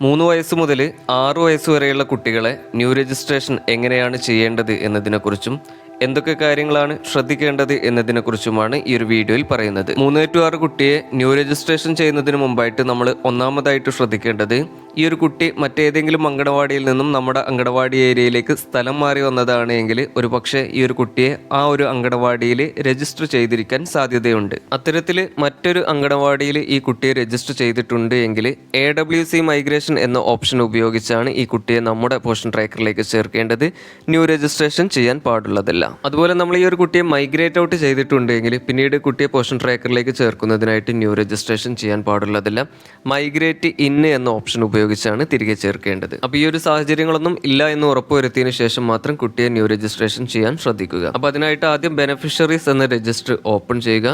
മൂന്ന് വയസ്സ് മുതൽ ആറു വയസ്സ് വരെയുള്ള കുട്ടികളെ ന്യൂ രജിസ്ട്രേഷൻ എങ്ങനെയാണ് ചെയ്യേണ്ടത് എന്നതിനെക്കുറിച്ചും എന്തൊക്കെ കാര്യങ്ങളാണ് ശ്രദ്ധിക്കേണ്ടത് എന്നതിനെക്കുറിച്ചുമാണ് ഈ ഒരു വീഡിയോയിൽ പറയുന്നത്. മൂന്ന് ടു ആറ് കുട്ടിയെ ന്യൂ രജിസ്ട്രേഷൻ ചെയ്യുന്നതിന് മുമ്പായിട്ട് നമ്മൾ ഒന്നാമതായിട്ട് ശ്രദ്ധിക്കേണ്ടത് ഈ ഒരു കുട്ടി മറ്റേതെങ്കിലും അങ്കണവാടിയിൽ നിന്നും നമ്മുടെ അങ്കണവാടി ഏരിയയിലേക്ക് സ്ഥലം മാറി വന്നതാണ് എങ്കിൽ ഒരു പക്ഷേ ഈ ഒരു കുട്ടിയെ ആ ഒരു അങ്കണവാടിയിൽ രജിസ്റ്റർ ചെയ്തിരിക്കാൻ സാധ്യതയുണ്ട്. അത്തരത്തിൽ മറ്റൊരു അങ്കണവാടിയിൽ ഈ കുട്ടിയെ രജിസ്റ്റർ ചെയ്തിട്ടുണ്ട് എങ്കിൽ എ ഡബ്ല്യു സി മൈഗ്രേഷൻ എന്ന ഓപ്ഷൻ ഉപയോഗിച്ചാണ് ഈ കുട്ടിയെ നമ്മുടെ പോഷൻ ട്രാക്കറിലേക്ക് ചേർക്കേണ്ടത്. ന്യൂ രജിസ്ട്രേഷൻ ചെയ്യാൻ പാടുള്ളതല്ല. അതുപോലെ നമ്മൾ ഈ ഒരു കുട്ടിയെ മൈഗ്രേറ്റ് ഔട്ട് ചെയ്തിട്ടുണ്ടെങ്കിൽ പിന്നീട് കുട്ടിയെ പോഷൻ ട്രാക്കറിലേക്ക് ചേർക്കുന്നതിനായിട്ട് ന്യൂ രജിസ്ട്രേഷൻ ചെയ്യാൻ പാടുള്ളതല്ല. മൈഗ്രേറ്റ് ഇന്ന് എന്ന ഓപ്ഷൻ ഉപയോഗിച്ചാണ് തിരികെ ചേർക്കേണ്ടത്. അപ്പോൾ ഈ ഒരു സാഹചര്യങ്ങളൊന്നും ഇല്ല എന്ന് ഉറപ്പുവരുത്തിയതിനു ശേഷം മാത്രം കുട്ടിയെ ന്യൂ രജിസ്ട്രേഷൻ ചെയ്യാൻ ശ്രദ്ധിക്കുക. അപ്പോൾ അതിനായിട്ട് ആദ്യം ബെനഫിഷ്യറീസ് എന്ന രജിസ്റ്റർ ഓപ്പൺ ചെയ്യുക.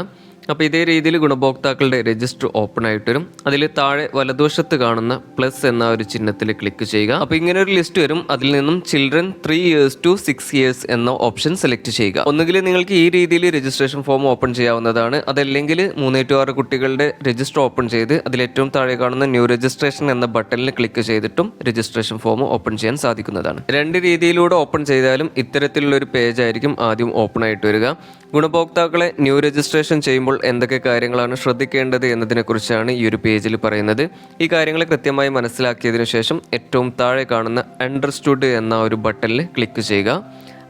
അപ്പോൾ ഇതേ രീതിയിൽ ഗുണഭോക്താക്കളുടെ രജിസ്റ്റർ ഓപ്പൺ ആയിട്ട് വരും. അതിൽ താഴെ വലതുവശത്ത് കാണുന്ന പ്ലസ് എന്ന ഒരു ചിഹ്നത്തിൽ ക്ലിക്ക് ചെയ്യുക. അപ്പോൾ ഇങ്ങനെ ഒരു ലിസ്റ്റ് വരും. അതിൽ നിന്നും children three years to six years എന്ന ഓപ്ഷൻ സെലക്ട് ചെയ്യുക. ഒന്നുകിൽ നിങ്ങൾക്ക് ഈ രീതിയിൽ രജിസ്ട്രേഷൻ ഫോം ഓപ്പൺ ചെയ്യാവുന്നതാണ്. അതല്ലെങ്കിൽ മൂന്നേ ടു ആറ് കുട്ടികളുടെ രജിസ്റ്റർ ഓപ്പൺ ചെയ്ത് അതിൽ ഏറ്റവും താഴെ കാണുന്ന ന്യൂ രജിസ്ട്രേഷൻ എന്ന ബട്ടണിൽ ക്ലിക്ക് ചെയ്തിട്ടും രജിസ്ട്രേഷൻ ഫോം ഓപ്പൺ ചെയ്യാൻ സാധിക്കുന്നതാണ്. രണ്ട് രീതിയിലൂടെ ഓപ്പൺ ചെയ്താലും ഇത്തരത്തിലുള്ള ഒരു പേജ് ആയിരിക്കും ആദ്യം ഓപ്പൺ ആയിട്ട് വരിക. ഗുണഭോക്താക്കളെ ന്യൂ രജിസ്ട്രേഷൻ ചെയ്യുമ്പോൾ എന്തൊക്കെ കാര്യങ്ങളാണ് ശ്രദ്ധിക്കേണ്ടത് എന്നതിനെക്കുറിച്ചാണ് ഈ ഒരു പേജിൽ പറയുന്നത്. ഈ കാര്യങ്ങൾ കൃത്യമായി മനസ്സിലാക്കിയതിനു ശേഷം ഏറ്റവും താഴെ കാണുന്ന അണ്ടർസ്റ്റുഡ് എന്ന ഒരു ബട്ടണിൽ ക്ലിക്ക് ചെയ്യുക.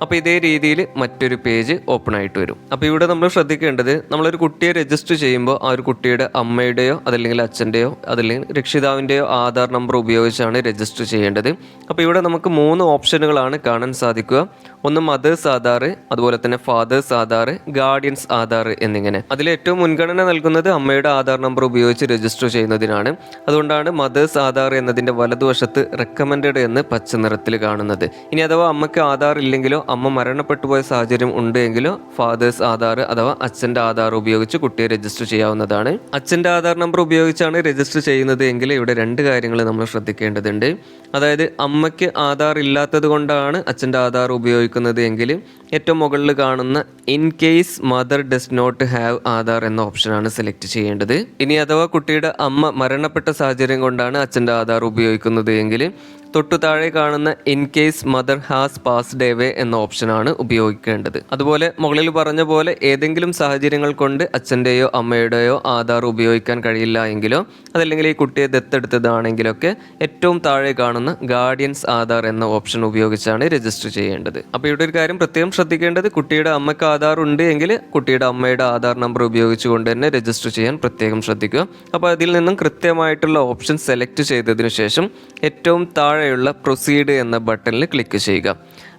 അപ്പോൾ ഇതേ രീതിയിൽ മറ്റൊരു പേജ് ഓപ്പൺ ആയിട്ട് വരും. അപ്പോൾ ഇവിടെ നമ്മൾ ശ്രദ്ധിക്കേണ്ടത് നമ്മളൊരു കുട്ടിയെ രജിസ്റ്റർ ചെയ്യുമ്പോൾ ആ ഒരു കുട്ടിയുടെ അമ്മയുടെയോ അതല്ലെങ്കിൽ അച്ഛന്റെയോ അതല്ലെങ്കിൽ രക്ഷിതാവിന്റെയോ ആധാർ നമ്പർ ഉപയോഗിച്ചാണ് രജിസ്റ്റർ ചെയ്യേണ്ടത്. അപ്പോൾ ഇവിടെ നമുക്ക് മൂന്ന് ഓപ്ഷനുകളാണ് കാണാൻ സാധിക്കുക. ഒന്ന് മദേഴ്സ് ആധാർ അതുപോലെ തന്നെ ഫാദേഴ്സ് ആധാർ ഗാർഡിയൻസ് ആധാർ എന്നിങ്ങനെ. അതിൽ ഏറ്റവും മുൻഗണന നൽകുന്നത് അമ്മയുടെ ആധാർ നമ്പർ ഉപയോഗിച്ച് രജിസ്റ്റർ ചെയ്യുന്നതിനാണ്. അതുകൊണ്ടാണ് മദേഴ്സ് ആധാർ എന്നതിന്റെ വലതുവശത്ത് റെക്കമെൻഡഡ് എന്ന് പച്ച നിറത്തിൽ കാണുന്നത്. ഇനി അഥവാ അമ്മയ്ക്ക് ആധാർ ഇല്ലെങ്കിലോ അമ്മ മരണപ്പെട്ടു പോയ സാഹചര്യം ഉണ്ടെങ്കിലോ ഫാദേഴ്സ് ആധാർ അഥവാ അച്ഛന്റെ ആധാർ ഉപയോഗിച്ച് കുട്ടിയെ രജിസ്റ്റർ ചെയ്യാവുന്നതാണ്. അച്ഛന്റെ ആധാർ നമ്പർ ഉപയോഗിച്ചാണ് രജിസ്റ്റർ ചെയ്യുന്നത് എങ്കിൽ ഇവിടെ രണ്ട് കാര്യങ്ങൾ നമ്മൾ ശ്രദ്ധിക്കേണ്ടതുണ്ട്. അതായത് അമ്മയ്ക്ക് ആധാർ ഇല്ലാത്തത് കൊണ്ടാണ് അച്ഛന്റെ ആധാർ ഉപയോഗിക്കുന്നത്. എങ്കിൽ ഏറ്റവും മുകളിൽ കാണുന്ന in case mother does not have Aadhaar എന്ന ഓപ്ഷനാണ് സെലക്ട് ചെയ്യേണ്ടത്. ഇനി അഥവാ കുട്ടിയുടെ അമ്മ മരണപ്പെട്ട സാഹചര്യം കൊണ്ടാണ് അച്ഛന്റെ ആധാർ ഉപയോഗിക്കുന്നത് എങ്കിൽ തൊട്ടു താഴെ കാണുന്ന in case mother has passed away എന്ന ഓപ്ഷനാണ് ഉപയോഗിക്കേണ്ടത്. അതുപോലെ മുകളിൽ പറഞ്ഞ പോലെ ഏതെങ്കിലും സാഹചര്യങ്ങൾ കൊണ്ട് അച്ഛന്റെയോ അമ്മയുടെയോ ആധാർ ഉപയോഗിക്കാൻ കഴിയില്ല എങ്കിലോ അതല്ലെങ്കിൽ ഈ കുട്ടിയെ ദത്തെടുത്തതാണെങ്കിലൊക്കെ ഏറ്റവും താഴെ കാണുന്ന ഗാർഡിയൻസ് ആധാർ എന്ന ഓപ്ഷൻ ഉപയോഗിച്ചാണ് രജിസ്റ്റർ ചെയ്യേണ്ടത്. അപ്പോൾ ഇവിടെ ഒരു കാര്യം പ്രത്യേകം ശ്രദ്ധിക്കേണ്ടത് കുട്ടിയുടെ അമ്മയ്ക്ക് ആധാർ ഉണ്ട് എങ്കിൽ കുട്ടിയുടെ അമ്മയുടെ ആധാർ നമ്പർ ഉപയോഗിച്ചുകൊണ്ട് തന്നെ രജിസ്റ്റർ ചെയ്യാൻ പ്രത്യേകം ശ്രദ്ധിക്കുക. അപ്പോൾ അതിൽ നിന്നും കൃത്യമായിട്ടുള്ള ഓപ്ഷൻ സെലക്ട് ചെയ്തതിനു ശേഷം ഏറ്റവും താഴെയുള്ള പ്രൊസീഡ് എന്ന ബട്ടണിൽ ക്ലിക്ക് ചെയ്യുക.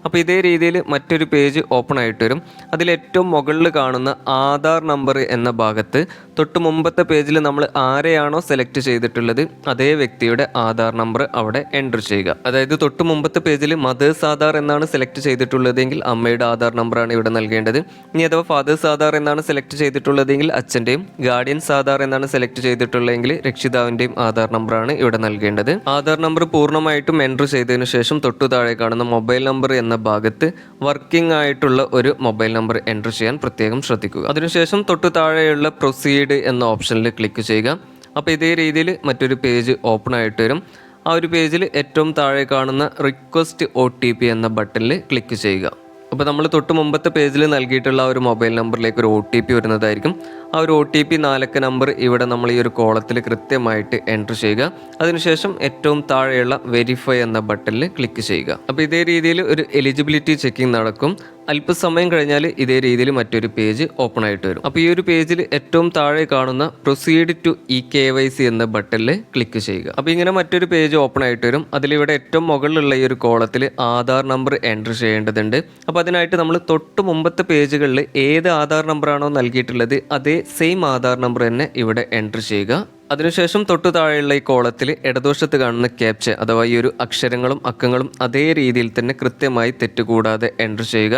അപ്പോൾ ഇതേ രീതിയിൽ മറ്റൊരു പേജ് ഓപ്പൺ ആയിട്ട് വരും. അതിൽ ഏറ്റവും മുകളിൽ കാണുന്ന ആധാർ നമ്പർ എന്ന ഭാഗത്ത് തൊട്ട് മുമ്പത്തെ പേജിൽ നമ്മൾ ആരെയാണോ സെലക്ട് ചെയ്തിട്ടുള്ളത് അതേ വ്യക്തിയുടെ ആധാർ നമ്പർ അവിടെ എന്റർ ചെയ്യുക. അതായത് തൊട്ട് മുമ്പത്തെ പേജിൽ മദേഴ്സ് ആധാർ എന്നാണ് സെലക്ട് ചെയ്തിട്ടുള്ളതെങ്കിൽ അമ്മയുടെ ആധാർ നമ്പറാണ് ഇവിടെ നൽകേണ്ടത്. ഇനി അഥവാ ഫാദേഴ്സ് ആധാർ എന്നാണ് സെലക്ട് ചെയ്തിട്ടുള്ളതെങ്കിൽ അച്ഛന്റെയും ഗാർഡിയൻസ് ആധാർ എന്നാണ് സെലക്ട് ചെയ്തിട്ടുള്ളതെങ്കിൽ രക്ഷിതാവിന്റെയും ആധാർ നമ്പറാണ് ഇവിടെ നൽകേണ്ടത്. ആധാർ നമ്പർ പൂർണമായിട്ടും എന്റർ ചെയ്തതിനു ശേഷം തൊട്ടു താഴെ കാണുന്ന മൊബൈൽ നമ്പർ എന്ന ഭാഗത്ത് വർക്കിംഗ് ആയിട്ടുള്ള ഒരു മൊബൈൽ നമ്പർ എന്റർ ചെയ്യാൻ പ്രത്യേകം ശ്രദ്ധിക്കുക. അതിനുശേഷം തൊട്ടു താഴെയുള്ള പ്രൊസീഡ് എന്ന ഓപ്ഷനിൽ ക്ലിക്ക് ചെയ്യുക. അപ്പോൾ ഇതേ രീതിയിൽ മറ്റൊരു പേജ് ഓപ്പൺ ആയിട്ട് വരും. ആ ഒരു പേജിൽ ഏറ്റവും താഴെ കാണുന്ന റിക്വസ്റ്റ് ഒ എന്ന ബട്ടണിൽ ക്ലിക്ക് ചെയ്യുക. അപ്പോൾ നമ്മൾ തൊട്ട് മുമ്പത്തെ പേജിൽ നൽകിയിട്ടുള്ള ഒരു മൊബൈൽ നമ്പറിലേക്ക് ഒരു ഒ ടി പി വരുന്നതായിരിക്കും. ആ ഒരു ഒ ടി പി നാലക്ക നമ്പർ ഇവിടെ നമ്മൾ ഈ ഒരു കോളത്തിൽ കൃത്യമായിട്ട് എന്റർ ചെയ്യുക. അതിനുശേഷം ഏറ്റവും താഴെയുള്ള വെരിഫൈ എന്ന ബട്ടണിൽ ക്ലിക്ക് ചെയ്യുക. അപ്പോൾ ഇതേ രീതിയിൽ ഒരു എലിജിബിലിറ്റി ചെക്കിംഗ് നടക്കും. അല്പസമയം കഴിഞ്ഞാൽ ഇതേ രീതിയിൽ മറ്റൊരു പേജ് ഓപ്പൺ ആയിട്ട് വരും. അപ്പോൾ ഈ ഒരു പേജിൽ ഏറ്റവും താഴെ കാണുന്ന proceed to E K Y C എന്ന ബട്ടണിൽ ക്ലിക്ക് ചെയ്യുക. അപ്പോൾ ഇങ്ങനെ മറ്റൊരു പേജ് ഓപ്പൺ ആയിട്ട് വരും. അതിലിവിടെ ഏറ്റവും മുകളിലുള്ള ഈ ഒരു കോളത്തിൽ ആധാർ നമ്പർ എന്റർ ചെയ്യേണ്ടതുണ്ട്. അപ്പോൾ അതിനായിട്ട് നമ്മൾ തൊട്ട് മുമ്പത്തെ പേജുകളിൽ ഏത് ആധാർ നമ്പറാണോ നൽകിയിട്ടുള്ളത് അതേ സെയിം ആധാർ നമ്പർ തന്നെ ഇവിടെ എന്റർ ചെയ്യുക. അതിനുശേഷം തൊട്ടു താഴെയുള്ള ഈ കോളത്തിൽ ഇടതുവശത്ത് കാണുന്ന ക്യാപ്ച അഥവാ ഈ ഒരു അക്ഷരങ്ങളും അക്കങ്ങളും അതേ രീതിയിൽ തന്നെ കൃത്യമായി തെറ്റുകൂടാതെ എന്റർ ചെയ്യുക.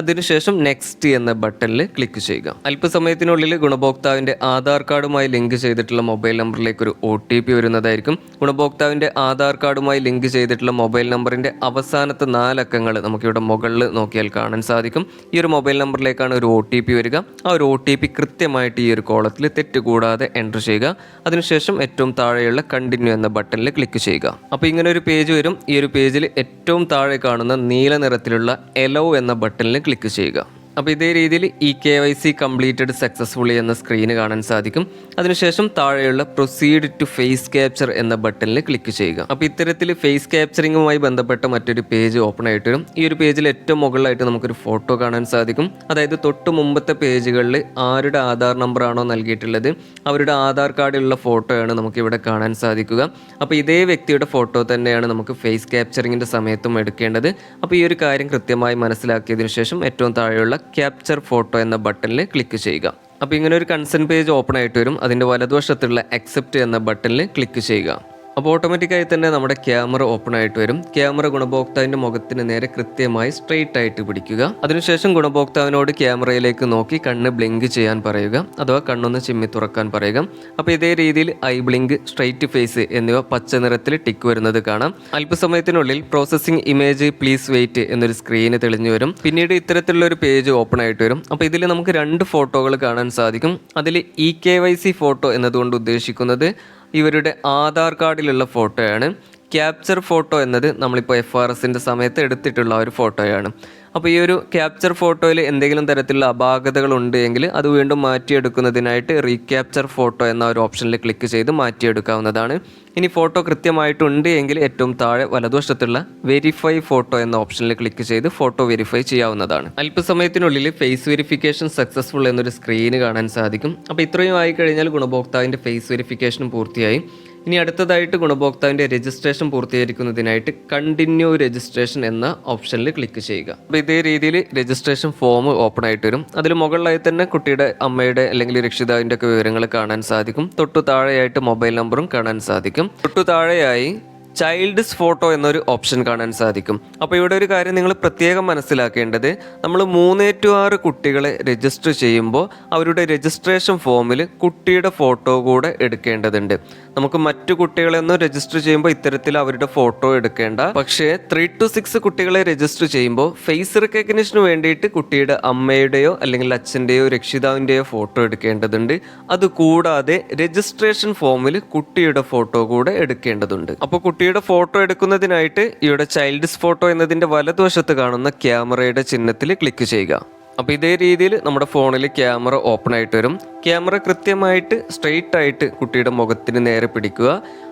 അതിനുശേഷം നെക്സ്റ്റ് എന്ന ബട്ടണിൽ ക്ലിക്ക് ചെയ്യുക. അല്പസമയത്തിനുള്ളിൽ ഗുണഭോക്താവിന്റെ ആധാർ കാർഡുമായി ലിങ്ക് ചെയ്തിട്ടുള്ള മൊബൈൽ നമ്പറിലേക്ക് ഒരു ഒ ടി പി വരുന്നതായിരിക്കും. ഗുണഭോക്താവിന്റെ ആധാർ കാർഡുമായി ലിങ്ക് ചെയ്തിട്ടുള്ള മൊബൈൽ നമ്പറിന്റെ അവസാനത്തെ നാലക്കങ്ങൾ നമുക്കിവിടെ മുകളിൽ നോക്കിയാൽ കാണാൻ സാധിക്കും. ഈ ഒരു മൊബൈൽ നമ്പറിലേക്കാണ് ഒരു ഒ ടി പി വരിക. ആ ഒരു ഒ ടി പി കൃത്യമായിട്ട് ഈ ഒരു കോളത്തിൽ തെറ്റുകൂടാതെ എന്റർ ചെയ്യുക. അതിനുശേഷം ഏറ്റവും താഴെയുള്ള കണ്ടിന്യൂ എന്ന ബട്ടണിൽ ക്ലിക്ക് ചെയ്യുക. അപ്പോൾ ഇങ്ങനെ ഒരു പേജ് വരും. ഈ ഒരു പേജിൽ ഏറ്റവും താഴെ കാണുന്ന നീല നിറത്തിലുള്ള എലോ എന്ന ബട്ടണിൽ ക്ലിക്ക് ചെയ്യുക. അപ്പോൾ ഇതേ രീതിയിൽ E K Y C completed successfully എന്ന സ്ക്രീന് കാണാൻ സാധിക്കും. അതിനുശേഷം താഴെയുള്ള പ്രൊസീഡ് ടു ഫേസ് ക്യാപ്ചർ എന്ന ബട്ടണിൽ ക്ലിക്ക് ചെയ്യുക. അപ്പോൾ ഇത്തരത്തിൽ ഫേസ് ക്യാപ്ചറിങ്ങുമായി ബന്ധപ്പെട്ട മറ്റൊരു പേജ് ഓപ്പൺ ആയിട്ട് വരും. ഈ ഒരു പേജിൽ ഏറ്റവും മുകളിലായിട്ട് നമുക്കൊരു ഫോട്ടോ കാണാൻ സാധിക്കും. അതായത് തൊട്ട് മുമ്പത്തെ പേജുകളിൽ ആരുടെ ആധാർ നമ്പറാണോ നൽകിയിട്ടുള്ളത് അവരുടെ ആധാർ കാർഡിലുള്ള ഫോട്ടോയാണ് നമുക്കിവിടെ കാണാൻ സാധിക്കുക. അപ്പോൾ ഇതേ വ്യക്തിയുടെ ഫോട്ടോ തന്നെയാണ് നമുക്ക് ഫേസ് ക്യാപ്ചറിങ്ങിന്റെ സമയത്തും എടുക്കേണ്ടത്. അപ്പോൾ ഈ ഒരു കാര്യം കൃത്യമായി മനസ്സിലാക്കിയതിനു ശേഷം ഏറ്റവും താഴെയുള്ള ക്യാപ്ചർ ഫോട്ടോ എന്ന ബട്ടണിൽ ക്ലിക്ക് ചെയ്യുക. അപ്പോൾ ഇങ്ങനെ ഒരു കൺസെന്റ് പേജ് ഓപ്പൺ ആയിട്ട് വരും. അതിന്റെ വലതുവശത്തുള്ള അക്സെപ്റ്റ് എന്ന ബട്ടണിൽ ക്ലിക്ക് ചെയ്യുക. അപ്പോൾ ഓട്ടോമാറ്റിക്കായി തന്നെ നമ്മുടെ ക്യാമറ ഓപ്പൺ ആയിട്ട് വരും. ക്യാമറ ഗുണഭോക്താവിന്റെ മുഖത്തിന് നേരെ കൃത്യമായി സ്ട്രെയിറ്റ് ആയിട്ട് പിടിക്കുക. അതിനുശേഷം ഗുണഭോക്താവിനോട് ക്യാമറയിലേക്ക് നോക്കി കണ്ണ് ബ്ലിങ്ക് ചെയ്യാൻ പറയുക. അഥവാ കണ്ണൊന്ന് ചിമ്മി തുറക്കാൻ പറയുക. അപ്പോൾ ഇതേ രീതിയിൽ ഐ ബ്ലിങ്ക് സ്ട്രെയിറ്റ് ഫേസ് എന്നിവ പച്ച നിറത്തിൽ ടിക്ക് വരുന്നത് കാണാം. അല്പസമയത്തിനുള്ളിൽ പ്രോസസ്സിംഗ് ഇമേജ് പ്ലീസ് വെയിറ്റ് എന്നൊരു സ്ക്രീന് തെളിഞ്ഞു വരും. പിന്നീട് ഇത്തരത്തിലുള്ള ഒരു പേജ് ഓപ്പൺ ആയിട്ട് വരും. അപ്പോൾ ഇതിൽ നമുക്ക് രണ്ട് ഫോട്ടോകൾ കാണാൻ സാധിക്കും. അതിൽ E K Y C photo എന്നതുകൊണ്ട് ഉദ്ദേശിക്കുന്നത് ഇവരുടെ ആധാർ കാർഡിലുള്ള ഫോട്ടോയാണ്. ക്യാപ്ചർ ഫോട്ടോ എന്നത് നമ്മളിപ്പോൾ എഫ് ആർ എസിന്റെ സമയത്ത് എടുത്തിട്ടുള്ള ഒരു ഫോട്ടോയാണ്. അപ്പോൾ ഈ ഒരു ക്യാപ്ചർ ഫോട്ടോയിൽ എന്തെങ്കിലും തരത്തിലുള്ള അപാകതകൾ ഉണ്ട് എങ്കിൽ അത് വീണ്ടും മാറ്റിയെടുക്കുന്നതിനായിട്ട് റീക്യാപ്ചർ ഫോട്ടോ എന്ന ഒരു ഓപ്ഷനിൽ ക്ലിക്ക് ചെയ്ത് മാറ്റിയെടുക്കാവുന്നതാണ്. ഇനി ഫോട്ടോ കൃത്യമായിട്ടുണ്ട് എങ്കിൽ ഏറ്റവും താഴെ വലതുവശത്തുള്ള വെരിഫൈ ഫോട്ടോ എന്ന ഓപ്ഷനിൽ ക്ലിക്ക് ചെയ്ത് ഫോട്ടോ വെരിഫൈ ചെയ്യാവുന്നതാണ്. അല്പസമയത്തിനുള്ളിൽ ഫേസ് വെരിഫിക്കേഷൻ സക്സസ്ഫുൾ എന്നൊരു സ്ക്രീന് കാണാൻ സാധിക്കും. അപ്പോൾ ഇത്രയും ആയി കഴിഞ്ഞാൽ ഗുണഭോക്താവിന്റെ ഫേസ് വെരിഫിക്കേഷനും പൂർത്തിയായി. ഇനി അടുത്തതായിട്ട് ഗുണഭോക്താവിന്റെ രജിസ്ട്രേഷൻ പൂർത്തീകരിക്കുന്നതിനായിട്ട് കണ്ടിന്യൂ രജിസ്ട്രേഷൻ എന്ന ഓപ്ഷനിൽ ക്ലിക്ക് ചെയ്യുക. അപ്പോൾ ഇതേ രീതിയിൽ രജിസ്ട്രേഷൻ ഫോം ഓപ്പൺ ആയിട്ട് വരും. അതിൽ മുകളിലായി തന്നെ കുട്ടിയുടെ അമ്മയുടെ അല്ലെങ്കിൽ രക്ഷിതാവിന്റെ ഒക്കെ വിവരങ്ങൾ കാണാൻ സാധിക്കും. തൊട്ടു താഴെയായിട്ട് മൊബൈൽ നമ്പറും കാണാൻ സാധിക്കും. തൊട്ടു താഴെയായി ചൈൽഡ്സ് ഫോട്ടോ എന്നൊരു ഓപ്ഷൻ കാണാൻ സാധിക്കും. അപ്പോൾ ഇവിടെ ഒരു കാര്യം നിങ്ങൾ പ്രത്യേകം മനസ്സിലാക്കേണ്ടത് നമ്മൾ മൂന്ന് ടു ആറ് കുട്ടികളെ രജിസ്റ്റർ ചെയ്യുമ്പോൾ അവരുടെ രജിസ്ട്രേഷൻ ഫോമിൽ കുട്ടിയുടെ ഫോട്ടോ കൂടെ എടുക്കേണ്ടതുണ്ട്. നമുക്ക് മറ്റു കുട്ടികളെ ഒന്നും രജിസ്റ്റർ ചെയ്യുമ്പോൾ ഇത്തരത്തിൽ അവരുടെ ഫോട്ടോ എടുക്കേണ്ട. പക്ഷേ ത്രീ ടു സിക്സ് കുട്ടികളെ രജിസ്റ്റർ ചെയ്യുമ്പോൾ ഫേസ് റെക്കഗ്നിഷന് വേണ്ടിയിട്ട് കുട്ടിയുടെ അമ്മയുടെയോ അല്ലെങ്കിൽ അച്ഛന്റെയോ രക്ഷിതാവിന്റെയോ ഫോട്ടോ എടുക്കേണ്ടതുണ്ട്. അതുകൂടാതെ രജിസ്ട്രേഷൻ ഫോമിൽ കുട്ടിയുടെ ഫോട്ടോ കൂടെ എടുക്കേണ്ടതുണ്ട്. അപ്പോൾ കുട്ടിയുടെ ഫോട്ടോ എടുക്കുന്നതിനായിട്ട് ഇവിടെ ചൈൽഡ്സ് ഫോട്ടോ എന്നതിന്റെ വലതുവശത്ത് കാണുന്ന ക്യാമറയുടെ ചിഹ്നത്തിൽ ക്ലിക്ക് ചെയ്യുക. അപ്പോൾ ഇതേ രീതിയിൽ നമ്മുടെ ഫോണിൽ ക്യാമറ ഓപ്പൺ ആയിട്ട് വരും. ക്യാമറ കൃത്യമായിട്ട് സ്ട്രെയിറ്റ് ആയിട്ട് കുട്ടിയുടെ മുഖത്തിന് നേരെ പിടിക്കുക.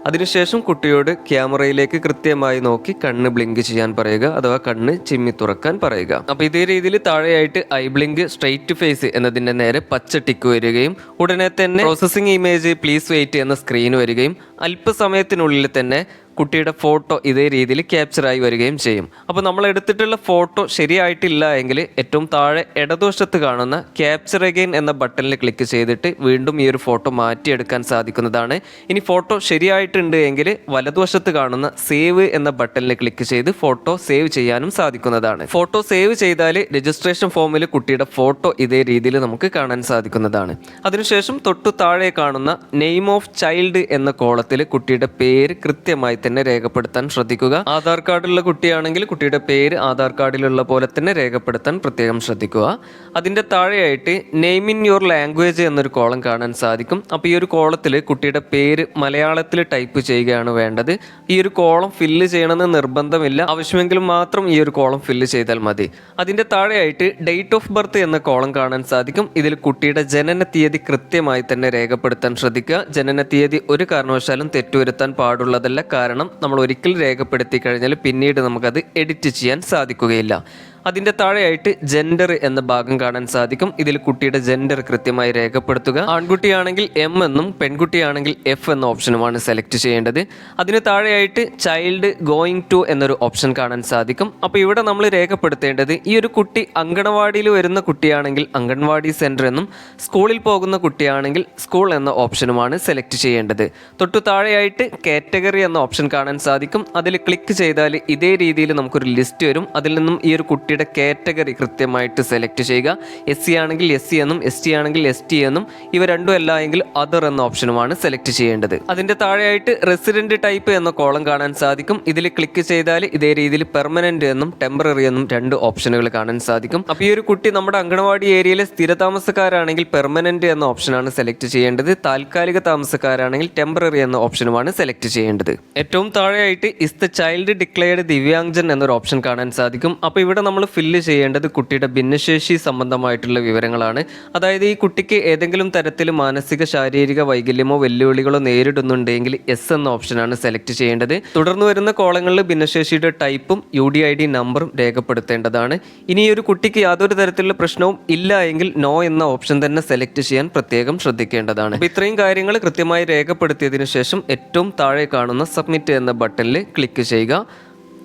അതിനുശേഷം കുട്ടിയോട് ക്യാമറയിലേക്ക് കൃത്യമായി നോക്കി കണ്ണ് ബ്ലിങ്ക് ചെയ്യാൻ പറയുക അഥവാ കണ്ണ് ചിമ്മി തുറക്കാൻ പറയുക. അപ്പോൾ ഇതേ രീതിയിൽ താഴെയായിട്ട് ഐ ബ്ലിങ്ക് സ്ട്രെയിറ്റ് ഫേസ് എന്നതിന്റെ നേരെ പച്ച ടിക്ക് വരികയും ഉടനെ തന്നെ പ്രോസസ്സിംഗ് ഇമേജ് പ്ലീസ് വെയിറ്റ് എന്ന സ്ക്രീൻ വരികയും അല്പസമയത്തിനുള്ളിൽ തന്നെ കുട്ടിയുടെ ഫോട്ടോ ഇതേ രീതിയിൽ ക്യാപ്ചറായി വരികയും ചെയ്യും. അപ്പോൾ നമ്മൾ എടുത്തിട്ടുള്ള ഫോട്ടോ ശരിയായിട്ടില്ല എങ്കിൽ ഏറ്റവും താഴെ ഇടതുവശത്ത് കാണുന്ന ക്യാപ്ചർ അഗെയിൻ എന്ന ബട്ടണിൽ ക്ലിക്ക് ചെയ്തിട്ട് വീണ്ടും ഈ ഒരു ഫോട്ടോ മാറ്റിയെടുക്കാൻ സാധിക്കുന്നതാണ്. ഇനി ഫോട്ടോ ശരിയായിട്ടുണ്ട് എങ്കിൽ വലതുവശത്ത് കാണുന്ന സേവ് എന്ന ബട്ടണിൽ ക്ലിക്ക് ചെയ്ത് ഫോട്ടോ സേവ് ചെയ്യാനും സാധിക്കുന്നതാണ്. ഫോട്ടോ സേവ് ചെയ്താൽ രജിസ്ട്രേഷൻ ഫോമിൽ കുട്ടിയുടെ ഫോട്ടോ ഇതേ രീതിയിൽ നമുക്ക് കാണാൻ സാധിക്കുന്നതാണ്. അതിനുശേഷം തൊട്ടു താഴെ കാണുന്ന നെയിം ഓഫ് ചൈൽഡ് എന്ന കോളത്തിൽ കുട്ടിയുടെ പേര് കൃത്യമായി തന്നെ രേഖപ്പെടുത്താൻ ശ്രദ്ധിക്കുക. ആധാർ കാർഡിലുള്ള കുട്ടിയാണെങ്കിൽ കുട്ടിയുടെ പേര് ആധാർ കാർഡിലുള്ള പോലെ തന്നെ രേഖപ്പെടുത്താൻ പ്രത്യേകം ശ്രദ്ധിക്കുക. അതിന്റെ താഴെയായിട്ട് നെയിം ഇൻ യുവർ ലാംഗ്വേജ് എന്നൊരു കോളം കാണാൻ സാധിക്കും. അപ്പോൾ ഈ ഒരു കോളത്തിൽ കുട്ടിയുടെ പേര് മലയാളത്തിൽ ടൈപ്പ് ചെയ്യുകയാണ് വേണ്ടത്. ഈ ഒരു കോളം ഫില്ല് ചെയ്യണമെന്ന് നിർബന്ധമില്ല. ആവശ്യമെങ്കിൽ മാത്രം ഈ ഒരു കോളം ഫില്ല് ചെയ്താൽ മതി. അതിന്റെ താഴെയായിട്ട് ഡേറ്റ് ഓഫ് ബർത്ത് എന്ന കോളം കാണാൻ സാധിക്കും. ഇതിൽ കുട്ടിയുടെ ജനന തീയതി കൃത്യമായി തന്നെ രേഖപ്പെടുത്താൻ ശ്രദ്ധിക്കുക. ജനന തീയതി ഒരു കാരണവശാലും തെറ്റുവരുത്താൻ പാടുള്ളതല്ല. കാരണം നമ്മൾ ഒരിക്കൽ രേഖപ്പെടുത്തി കഴിഞ്ഞാൽ പിന്നീട് നമുക്കത് എഡിറ്റ് ചെയ്യാൻ സാധിക്കുകയില്ല. അതിന്റെ താഴെയായിട്ട് ജെൻഡർ എന്ന ഭാഗം കാണാൻ സാധിക്കും. ഇതിൽ കുട്ടിയുടെ ജെൻഡർ കൃത്യമായി രേഖപ്പെടുത്തുക. ആൺകുട്ടിയാണെങ്കിൽ എം എന്നും പെൺകുട്ടിയാണെങ്കിൽ എഫ് എന്ന ഓപ്ഷനുമാണ് സെലക്ട് ചെയ്യേണ്ടത്. അതിന് താഴെയായിട്ട് ചൈൽഡ് ഗോയിങ് ടു എന്നൊരു ഓപ്ഷൻ കാണാൻ സാധിക്കും. അപ്പോൾ ഇവിടെ നമ്മൾ രേഖപ്പെടുത്തേണ്ടത് ഈ ഒരു കുട്ടി അങ്കണവാടിയിൽ വരുന്ന കുട്ടിയാണെങ്കിൽ അങ്കൺവാടി സെന്റർ എന്നും സ്കൂളിൽ പോകുന്ന കുട്ടിയാണെങ്കിൽ സ്കൂൾ എന്ന ഓപ്ഷനുമാണ് സെലക്ട് ചെയ്യേണ്ടത്. തൊട്ടു താഴെയായിട്ട് കാറ്റഗറി എന്ന ഓപ്ഷൻ കാണാൻ സാധിക്കും. അതിൽ ക്ലിക്ക് ചെയ്താൽ ഇതേ രീതിയിൽ നമുക്കൊരു ലിസ്റ്റ് വരും. അതിൽ നിന്നും ഈ ഒരു കുട്ടിയുടെ കുട്ടിയുടെ കാറ്റഗറി കൃത്യമായിട്ട് സെലക്ട് ചെയ്യുക. എസ് സി ആണെങ്കിൽ എസ് സി എന്നും എസ് ടി ആണെങ്കിൽ എസ് ടി എന്നും ഇവ രണ്ടും അല്ല എങ്കിൽ അതർ എന്ന ഓപ്ഷനുമാണ് സെലക്ട് ചെയ്യേണ്ടത്. അതിന്റെ താഴെയായിട്ട് റെസിഡന്റ് ടൈപ്പ് എന്ന കോളം കാണാൻ സാധിക്കും. ഇതിൽ ക്ലിക്ക് ചെയ്താൽ ഇതേ രീതിയിൽ പെർമനന്റ് എന്നും ടെമ്പററി എന്നും രണ്ട് ഓപ്ഷനുകൾ കാണാൻ സാധിക്കും. അപ്പോൾ ഈ ഒരു കുട്ടി നമ്മുടെ അങ്കണവാടി ഏരിയയിലെ സ്ഥിരതാമസക്കാരാണെങ്കിൽ പെർമനന്റ് എന്ന ഓപ്ഷനാണ് സെലക്ട് ചെയ്യേണ്ടത്. താൽക്കാലിക താമസക്കാരാണെങ്കിൽ ടെമ്പററി എന്ന ഓപ്ഷനുമാണ് സെലക്ട് ചെയ്യേണ്ടത്. ഏറ്റവും താഴെയായിട്ട് is the child declared divyangan എന്നൊരു ഓപ്ഷൻ കാണാൻ സാധിക്കും. അപ്പോൾ ഇവിടെ നമ്മൾ ഫില്ല് ചെയ്യേണ്ടത് കുട്ടിയുടെ ഭിന്നശേഷി സംബന്ധമായിട്ടുള്ള വിവരങ്ങളാണ്. അതായത് ഈ കുട്ടിക്ക് ഏതെങ്കിലും തരത്തിൽ മാനസിക ശാരീരിക വൈകല്യമോ വെല്ലുവിളികളോ നേരിടുന്നുണ്ടെങ്കിൽ എസ് എന്ന ഓപ്ഷനാണ് സെലക്ട് ചെയ്യേണ്ടത്. തുടർന്ന് വരുന്ന കോളങ്ങളിൽ ഭിന്നശേഷിയുടെ ടൈപ്പും യു ഡി ഐ ഡി നമ്പറും രേഖപ്പെടുത്തേണ്ടതാണ്. ഇനി ഈ ഒരു കുട്ടിക്ക് യാതൊരു തരത്തിലുള്ള പ്രശ്നവും ഇല്ല എങ്കിൽ നോ എന്ന ഓപ്ഷൻ തന്നെ സെലക്ട് ചെയ്യാൻ പ്രത്യേകം ശ്രദ്ധിക്കേണ്ടതാണ്. അപ്പോൾ ഇത്രയും കാര്യങ്ങൾ കൃത്യമായി രേഖപ്പെടുത്തിയതിനു ശേഷം ഏറ്റവും താഴെ കാണുന്ന സബ്മിറ്റ് എന്ന ബട്ടണിൽ ക്ലിക്ക് ചെയ്യുക.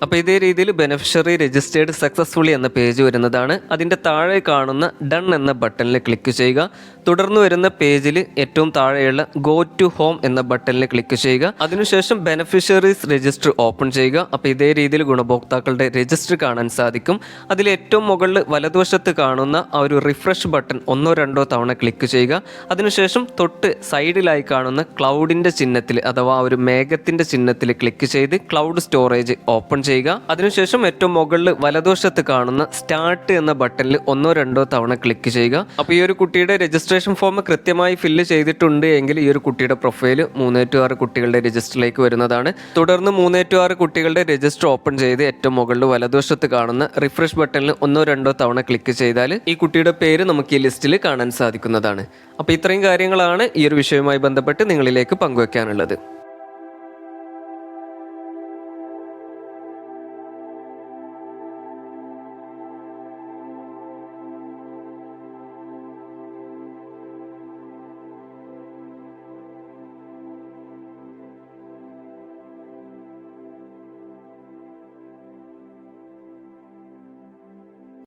അപ്പോൾ ഇതേ രീതിയിൽ ബെനിഫിഷ്യറി രജിസ്റ്റേർഡ് സക്സസ്ഫുള്ളി എന്ന പേജ് വരുന്നതാണ്. അതിന്റെ താഴെ കാണുന്ന ഡൺ എന്ന ബട്ടണിൽ ക്ലിക്ക് ചെയ്യുക. തുടർന്ന് വരുന്ന പേജിൽ ഏറ്റവും താഴെയുള്ള ഗോ ടു ഹോം എന്ന ബട്ടണിൽ ക്ലിക്ക് ചെയ്യുക. അതിനുശേഷം ബെനിഫിഷ്യറീസ് രജിസ്റ്റർ ഓപ്പൺ ചെയ്യുക. അപ്പോൾ ഇതേ രീതിയിൽ ഗുണഭോക്താക്കളുടെ രജിസ്റ്റർ കാണാൻ സാധിക്കും. അതിൽ ഏറ്റവും മുകളിൽ വലതുവശത്ത് കാണുന്ന ആ ഒരു റിഫ്രഷ് ബട്ടൺ ഒന്നോ രണ്ടോ തവണ ക്ലിക്ക് ചെയ്യുക. അതിനുശേഷം തൊട്ട് സൈഡിലായി കാണുന്ന ക്ലൗഡിന്റെ ചിഹ്നത്തിൽ അഥവാ ഒരു മേഘത്തിന്റെ ചിഹ്നത്തിൽ ക്ലിക്ക് ചെയ്ത് ക്ലൗഡ് സ്റ്റോറേജ് ഓപ്പൺ ചെയ്യുക. അതിനുശേഷം ഏറ്റവും മുകളിൽ വലതുവശത്ത് കാണുന്ന സ്റ്റാർട്ട് എന്ന ബട്ടണിൽ ഒന്നോ രണ്ടോ തവണ ക്ലിക്ക് ചെയ്യുക. അപ്പോൾ ഈ ഒരു കുട്ടിയുടെ രജിസ്ട്രേഷൻ ഫോം കൃത്യമായി ഫില്ല് ചെയ്തിട്ടുണ്ട് എങ്കിൽ ഈ ഒരു കുട്ടിയുടെ പ്രൊഫൈൽ മൂന്ന് ടു ആറ് കുട്ടികളുടെ രജിസ്റ്ററിലേക്ക് വരുന്നതാണ്. തുടർന്ന് മൂന്ന് ടു ആറ് കുട്ടികളുടെ രജിസ്റ്റർ ഓപ്പൺ ചെയ്ത് ഏറ്റവും മുകളിൽ വലതുവശത്ത് കാണുന്ന റിഫ്രഷ് ബട്ടണിൽ ഒന്നോ രണ്ടോ തവണ ക്ലിക്ക് ചെയ്താൽ ഈ കുട്ടിയുടെ പേര് നമുക്ക് ഈ ലിസ്റ്റിൽ കാണാൻ സാധിക്കുന്നതാണ്. അപ്പോൾ ഇത്രയും കാര്യങ്ങളാണ് ഈ ഒരു വിഷയവുമായി ബന്ധപ്പെട്ട് നിങ്ങളിലേക്ക് പങ്കുവെക്കാനുള്ളത്.